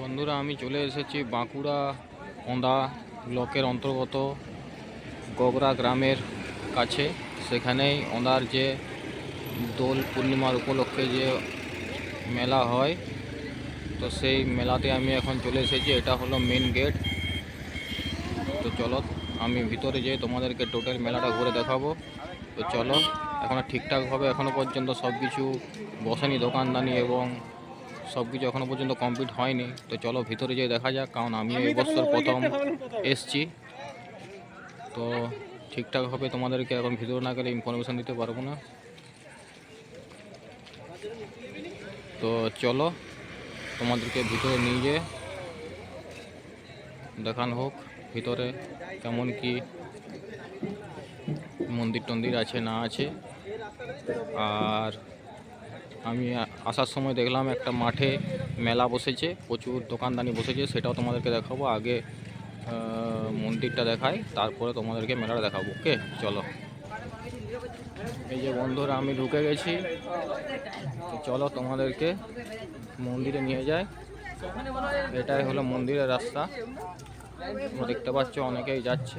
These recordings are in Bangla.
বন্ধুরা, আমি চলে এসেছি বাঁকুড়া ওঁদা ব্লকের অন্তর্গত গগরা গ্রামের কাছে। সেখানেই ওঁদার যে দোল পূর্ণিমার উপলক্ষে যে মেলা হয়, তো সেই মেলাতে আমি এখন চলে এসেছি। এটা হলো মেন গেট তো চলো, আমি ভিতরে যেয়ে তোমাদেরকে টোটাল মেলাটা ঘুরে দেখাবো। তো চলো এখনও ঠিকঠাকভাবে এখনও পর্যন্ত সব কিছু বসেনি দোকানদানি এবং সব কিছু এখনও পর্যন্ত কমপ্লিট হয়নি। তো চলো ভিতরে যেয়ে দেখা যাক কারণ আমি এই বছর প্রথম এসছি। তো ঠিকঠাকভাবে তোমাদেরকে এখন ভিতরে না গেলে ইনফরমেশান দিতে পারব না। তো চলো তোমাদেরকে ভিতরে নিয়ে যেয়ে দেখানো হোক ভিতরে কেমন কি মন্দির টন্দির আছে না আছে। আর আমি আসার সময় দেখলাম একটা মাঠে মেলা বসেছে, প্রচুর দোকানদানি বসেছে, সেটাও তোমাদেরকে দেখাবো, আগে মন্দিরটা দেখাই, তারপরে তোমাদেরকে মেলাটা দেখাবো, ওকে? চলো। এই যে বন্ধুরা, আমি ঢুকে গেছি চলো তোমাদেরকে মন্দিরে নিয়ে যায় এটাই হলো মন্দিরের রাস্তা। দেখতে পাচ্ছ, অনেকেই যাচ্ছে।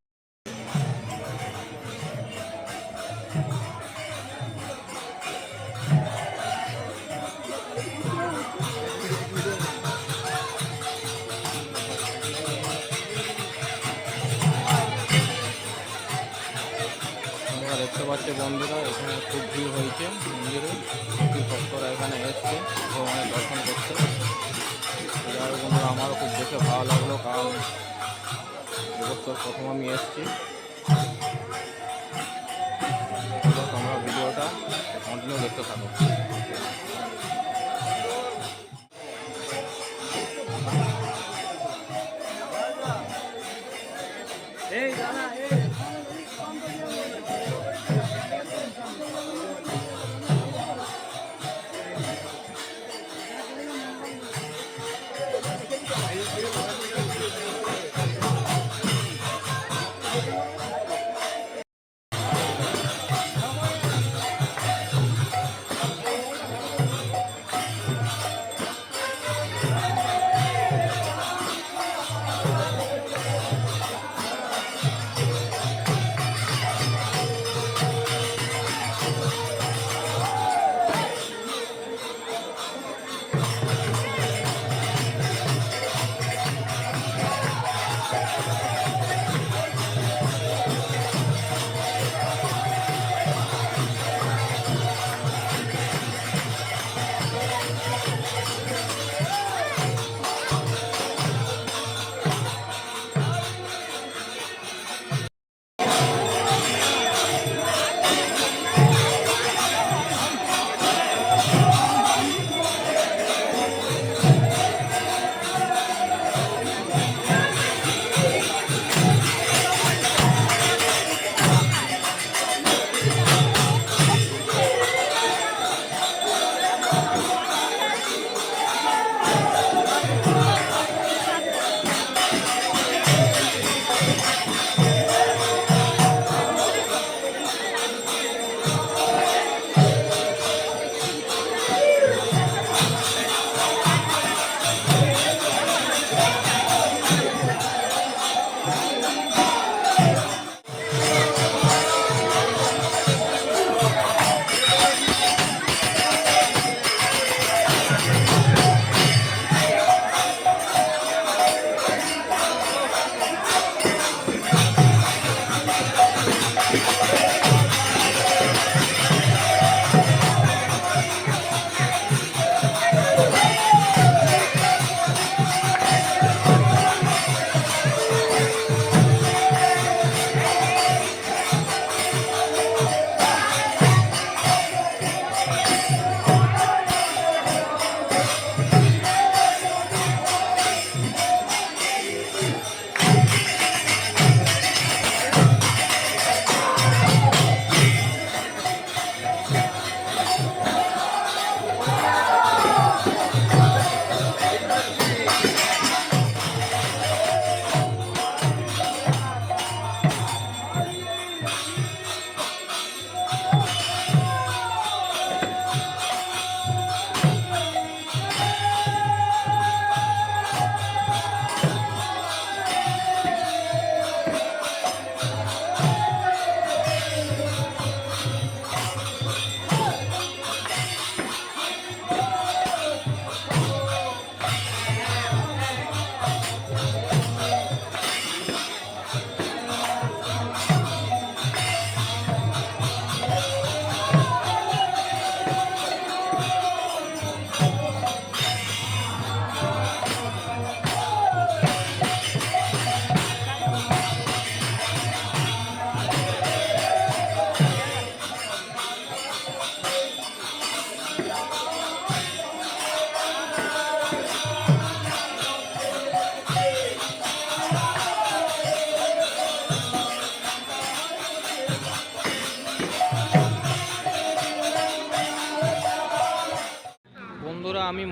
দেখতে পাচ্ছ বন্ধুরা, এখানে খুব ভিড় হয়েছে মন্দিরে। খুবই ভক্তরা এখানে এসছে, ভগবানের দর্শন করছে। যাই বন্ধুরা, আমারও খুব দেখে ভালো লাগল, কারণ এবছর প্রথম আমি এসছি। তোমরা ভিডিওটা কন্টিনিউ দেখতে থাকো।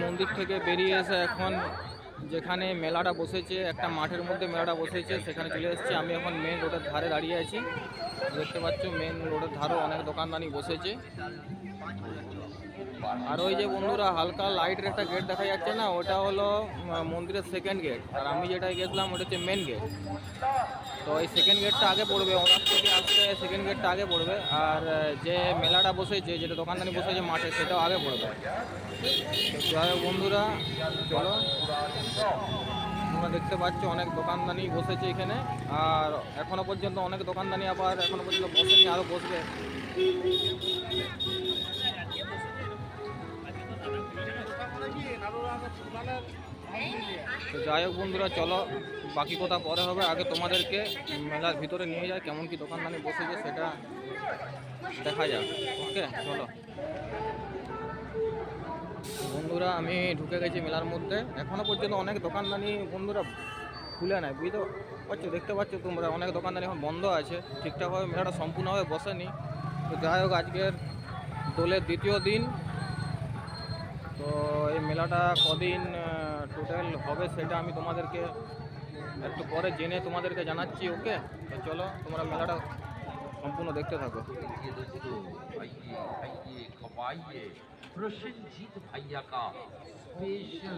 মন্দির থেকে বেরিয়ে এসে এখন যেখানে মেলাটা বসেছে, একটা মাঠের মধ্যে মেলাটা বসেছে, সেখানে চলে এসেছি। আমি এখন মেন রোডের ধারে দাঁড়িয়ে আছি। দেখতে পাচ্ছ মেন রোডের ধারেও অনেক দোকানদানি বসেছে। আর ওই যে বন্ধুরা, হালকা লাইটের একটা গেট দেখা যাচ্ছে না? ওটা হলো মন্দিরের সেকেন্ড গেট আর আমি যেটাই গেছিলাম, ওটা হচ্ছে মেন গেট তো এই সেকেন্ড গেটটা আগে পড়বে ওনার থেকে আসতে সেকেন্ড গেটটা আগে পড়বে। আর যে মেলাটা বসেছে যেটা দোকানদানি বসেছে মাঠে, সেটাও আগে পড়বে। যাই বন্ধুরা, চলো। তোমরা দেখতে পাচ্ছ অনেক দোকানদানি বসেছে এখানে। আর এখনও পর্যন্ত অনেক দোকানদানি আবার এখনও পর্যন্ত বসেনি আরও বসবে। তো যাই হোক বন্ধুরা, চলো, বাকি কথা পরে হবে। আগে তোমাদেরকে মেলার ভিতরে নিয়ে যায় কেমন কি দোকানদানি বসেছে সেটা দেখা যাক। ওকে, চলো। বন্ধুরা, আমি ঢুকে গেছি মেলার মধ্যে। এখনও পর্যন্ত অনেক দোকানদানি বন্ধুরা খুলে নেয় বুঝতে পারছ? দেখতে পাচ্ছ তোমরা, অনেক দোকানদানি এখন বন্ধ আছে। ঠিকঠাকভাবে মেলাটা সম্পূর্ণভাবে বসেনি। তো যাই হোক, আজকের দোলের দ্বিতীয় দিন। তো এই মেলাটা কদিন টোটাল হবে সেটা আমি তোমাদেরকে একটু পরে জেনে তোমাদেরকে জানাচ্ছি ওকে তো চলো, তোমরা মেলাটা সম্পূর্ণ দেখতে থাকো। প্রসেনজিৎ ভাইয়া কা স্পেশাল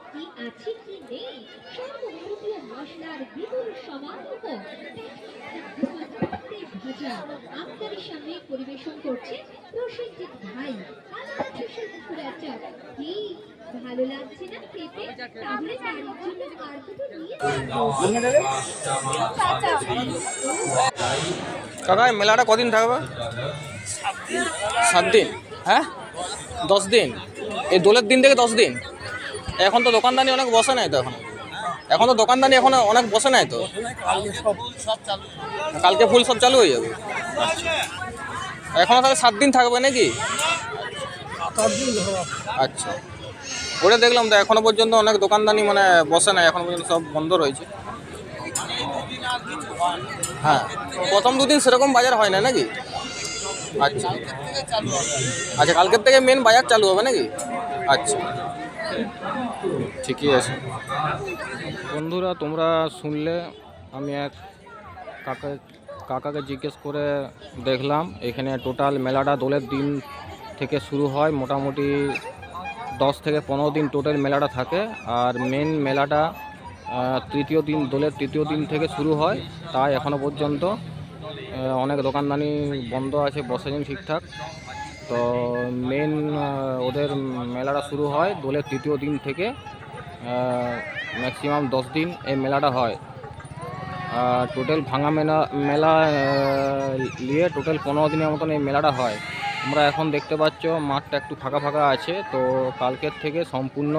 কি আছে কি নেই? সর্বভারতীয় মশলার বিপুল সমারোহ। ভাজা আপনাদের সামনে পরিবেশন করছে প্রসেনজিৎ ভাই। চপ কি? ভালো লাগছে না খেতে? তাহলে বাড়ির জন্য আর দুটো নিয়ে কাকা এই মেলাটা কদিন থাকবে? সাত দিন হ্যাঁ? দশ দিন। এই দোলের দিন থেকে দশ দিন? এখন তো দোকানদানি অনেক বসে নাই তো এখন। এখন তো দোকানদানি এখন অনেক বসে নাই তো। কালকে ফুল সব চালু হয়ে যাবে। এখনও তাহলে সাত দিন থাকবে নাকি? আচ্ছা। ওটা দেখলাম তো এখনও পর্যন্ত অনেক দোকানদানি মানে বসে নাই, এখন পর্যন্ত সব বন্ধ রয়েছে। হ্যাঁ। প্রথম দুদিন সেরকম বাজার হয় না নাকি? আচ্ছা। আচ্ছা কালকের থেকে মেন বাজার চালু হবে নাকি? আচ্ছা। ঠিকই আছে। বন্ধুরা, তোমরা শুনলে আমি এক কাকা, কাকাকে জিজ্ঞেস করে দেখলাম, এখানে টোটাল মেলাটা দোলের দিন থেকে শুরু হয়, মোটামুটি দশ থেকে পনেরো দিন টোটাল মেলাটা থাকে, আর মেন মেলাটা তৃতীয় দিন, দোলের তৃতীয় দিন থেকে শুরু হয় তাই এখনও পর্যন্ত অনেক দোকানদানি বন্ধ আছে, বসেনি ঠিকঠাক। তো মেন ওদের মেলাটা শুরু হয় দোলের তৃতীয় দিন থেকে ম্যাক্সিমাম দশ দিন এই মেলাটা হয়। টোটাল ভাঙা মেলা মেলা নিয়ে টোটাল পনেরো দিনের মতন এই মেলাটা হয়। তোমরা এখন দেখতে পাচ্ছ মাঠটা একটু ফাঁকা ফাঁকা আছে, তো কালকের থেকে সম্পূর্ণ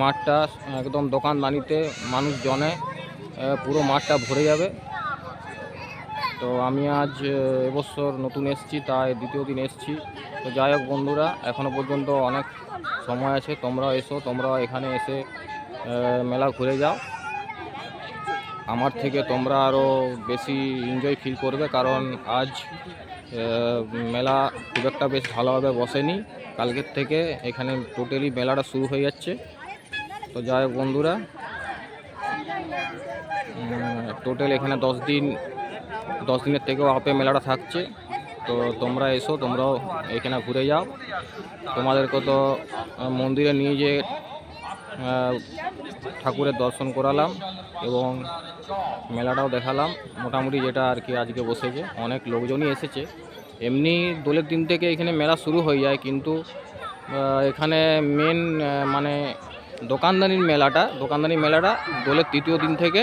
মাঠটা একদম দোকানদানিতে মানুষজনে পুরো মাঠটা ভরে যাবে। তো আমি আজ এবছর নতুন এসেছি, তাই দ্বিতীয় দিন এসেছি। তো যাই হোক বন্ধুরা এখনও পর্যন্ত অনেক সময় আছে, তোমরা এসো, তোমরা এখানে এসে মেলা ঘুরে যাও। আমার থেকে তোমরা আরও বেশি এনজয় ফিল করবে, কারণ আজ মেলা খুব একটা বেশ ভালোভাবে বসেনি। কালকের থেকে এখানে টোটালি মেলাটা শুরু হয়ে যাচ্ছে। তো যাই বন্ধুরা টোটাল এখানে দশ দিন, দশ দিনের থেকেও আপে মেলাটা থাকছে। তো তোমরা এসো, তোমরাও এখানে ঘুরে যাও। তোমাদেরকে তো মন্দিরে নিয়ে যে ঠাকুরের দর্শন করালাম এবং মেলাটাও দেখালাম। মোটামুটি যেটা আর কি আজকে বসেছে, অনেক লোকজনই এসেছে। এমনি দোলের দিন থেকে এখানে মেলা শুরু হয়ে যায়, কিন্তু এখানে মেন মানে দোকানদানির মেলাটা দোকানদানি মেলাটা দোলের তৃতীয় দিন থেকে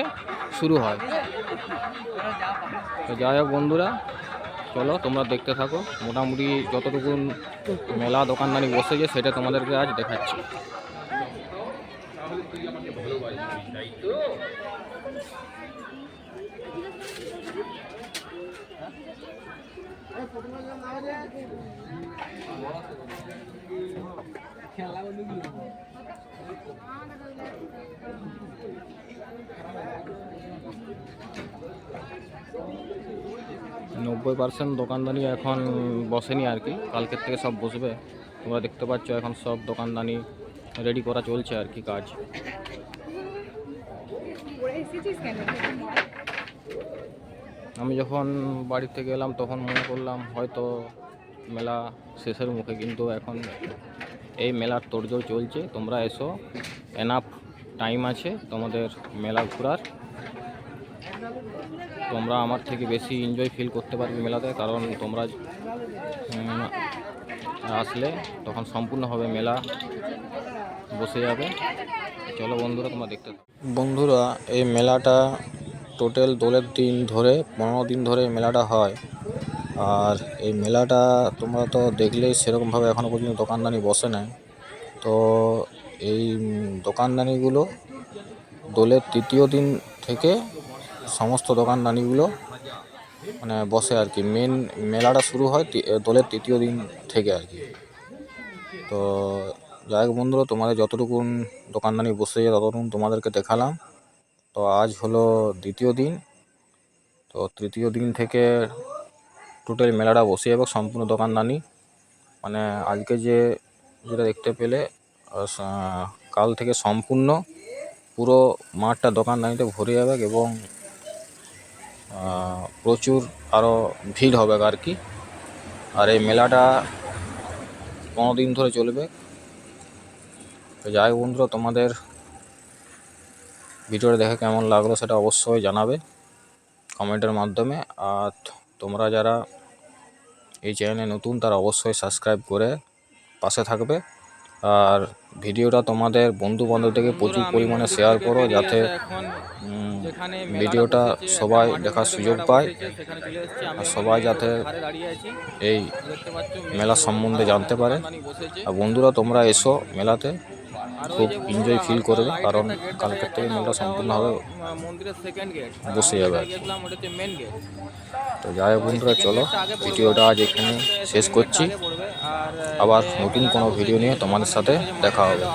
শুরু হয়। তো যাই হোক বন্ধুরা চলো তোমরা দেখতে থাকো। মোটামুটি যতটুকু মেলা দোকানদারি বসেছে সেটা তোমাদেরকে আজ দেখাচ্ছি। নব্বই পার্সেন্ট দোকানদানি এখন বসেনি আর কি। কালকের থেকে সব বসবে। তোমরা দেখতে পাচ্ছ এখন সব দোকানদানি রেডি করা চলছে আর কি কাজ। আমি যখন বাড়ি থেকে এলাম তখন মনে করলাম হয়তো মেলা শেষের মুখে, কিন্তু এখন এই মেলার তোড়জোড় চলছে। তোমরা এসো এনাফ টাইম আছে তোমাদের মেলা ঘোরার। তোমরা আমার থেকে বেশি এনজয় ফিল করতে পারবে মেলাতে, কারণ তোমরা আসলে তখন সম্পূর্ণভাবে মেলা বসে যাবে। চলো বন্ধুরা, তোমরা দেখতে। বন্ধুরা, এই মেলাটা টোটাল দোলের দিন ধরে, পনেরো দিন ধরে মেলাটা হয়। আর এই মেলাটা তোমরা তো দেখলেই সেরকমভাবে এখনও পর্যন্ত দোকানদানি বসে নাই। তো এই দোকানদানিগুলো দোলের তৃতীয় দিন থেকে সমস্ত দোকানদানিগুলো মানে বসে আর কি। মেন মেলাটা শুরু হয় দোলের তৃতীয় দিন থেকে আর কি। তো যাই হোক বন্ধুরা, তোমাদের যতটুকুন দোকানদানি বসে ততটুকুন তোমাদেরকে দেখালাম। তো আজ হলো দ্বিতীয় দিন। তো তৃতীয় দিন থেকে টোটাল মেলাটা বসে যাবে সম্পূর্ণ দোকানদানি। মানে আজকে যে যেটা দেখতে পেলে কাল থেকে সম্পূর্ণ পুরো মাঠটা দোকানদানিতে ভরে যাবে এবং প্রচুর আরও ভিড় হবে আর কি। আর এই মেলাটা পনেরো দিন ধরে চলবে। যাই বন্ধুরা, তোমাদের ভিডিওটা দেখে কেমন লাগল সেটা অবশ্যই জানাবে কমেন্টের মাধ্যমে। আর তোমরা যারা এই চ্যানেলে নতুন তারা অবশ্যই সাবস্ক্রাইব করে পাশে থাকবে। আর ভিডিওটা তোমাদের বন্ধু বান্ধবদেরকে প্রচুর পরিমাণে শেয়ার করো যাতে ভিডিওটা সবাই দেখার সুযোগ পায়। আর সবাই যাতে এই মেলা সম্বন্ধে জানতে পারে। আর বন্ধুরা, তোমরা এসো মেলাতে। খুব এনজয় ফিল করবে, কারণ কালকের থেকে মেলাটা সম্পূর্ণভাবে বসে যাবে তো যাই বন্ধুরা, চলো ভিডিওটা আজ এখানে শেষ করছি। আবার নতুন কোনো ভিডিও নিয়ে তোমাদের সাথে দেখা হবে।